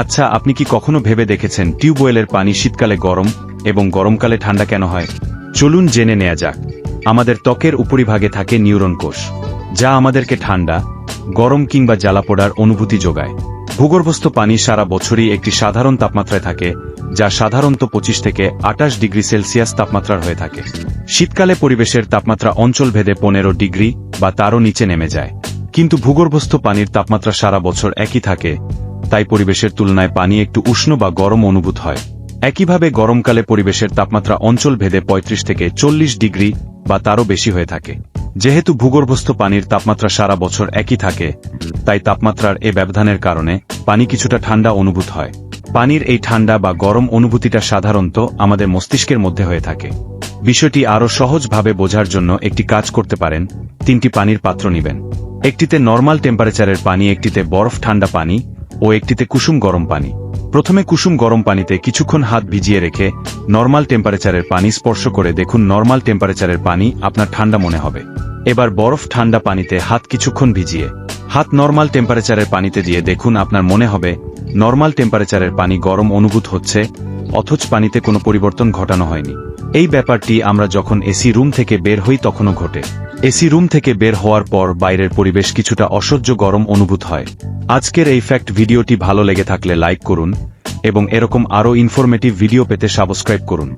আচ্ছা আপনি কি কখনো ভেবে দেখেছেন টিউবওয়েলের পানি শীতকালে গরম এবং গরমকালে ঠান্ডা কেন হয়? চলুন জেনে নেওয়া যাক। আমাদের ত্বকের উপরিভাগে থাকে নিউরন কোষ, যা আমাদেরকে ঠান্ডা, গরম কিংবা জ্বালা পোড়ার অনুভূতি যোগায়। ভূগর্ভস্থ পানি সারা বছরই একটি সাধারণ তাপমাত্রায় থাকে, যা সাধারণত পঁচিশ থেকে আটাশ ডিগ্রি সেলসিয়াস তাপমাত্রার হয়ে থাকে। শীতকালে পরিবেশের তাপমাত্রা অঞ্চল ভেদে পনেরো ডিগ্রি বা তারও নিচে নেমে যায়। কিন্তু ভূগর্ভস্থ পানির তাপমাত্রা সারা বছর একই থাকে তাই পরিবেশের তুলনায় পানি একটু উষ্ণ বা গরম অনুভূত হয়। একইভাবে গরমকালে পরিবেশের তাপমাত্রা অঞ্চল ভেদে ৩৫ থেকে চল্লিশ ডিগ্রি বা তারও বেশি হয়ে থাকে। যেহেতু ভূগর্ভস্থ পানির তাপমাত্রা সারা বছর একই থাকে, তাই তাপমাত্রার এ ব্যবধানের কারণে পানি কিছুটা ঠান্ডা অনুভূত হয়। পানির এই ঠান্ডা বা গরম অনুভূতিটা সাধারণত আমাদের মস্তিষ্কের মধ্যে হয়ে থাকে। বিষয়টি আরও সহজভাবে বোঝার জন্য একটি কাজ করতে পারেন, তিনটি পানির পাত্র নেবেন। একটিতে নর্মাল টেম্পারেচারের পানি, একটিতে বরফ ঠান্ডা পানি ও একটিতে কুসুম গরম পানি। প্রথমে কুসুম গরম পানিতে কিছুক্ষণ হাত ভিজিয়ে রেখে নর্মাল টেম্পারেচারের পানি স্পর্শ করে দেখুন নর্মাল টেম্পারেচারের পানি আপনার ঠান্ডা মনে হবে। এবার বরফ ঠান্ডা পানিতে হাত কিছুক্ষণ ভিজিয়ে, হাত নর্মাল টেম্পারেচারের পানিতে দিয়ে দেখুন আপনার মনে হবে, নর্মাল টেম্পারেচারের পানি গরম অনুভূত হচ্ছে, অথচ পানিতে কোনো পরিবর্তন ঘটানো হয়নি। এই ব্যাপারটি আমরা যখন এসি রুম থেকে বের হই তখনও ঘটে। এসি রুম থেকে বের হওয়ার পর বাইরের পরিবেশ কিছুটা অসহ্য গরম অনুভূত হয়। আজকের এই ফ্যাক্ট ভিডিওটি ভালো লেগে থাকলে লাইক করুন এবং এরকম আরও ইনফরমেটিভ ভিডিও পেতে সাবস্ক্রাইব করুন।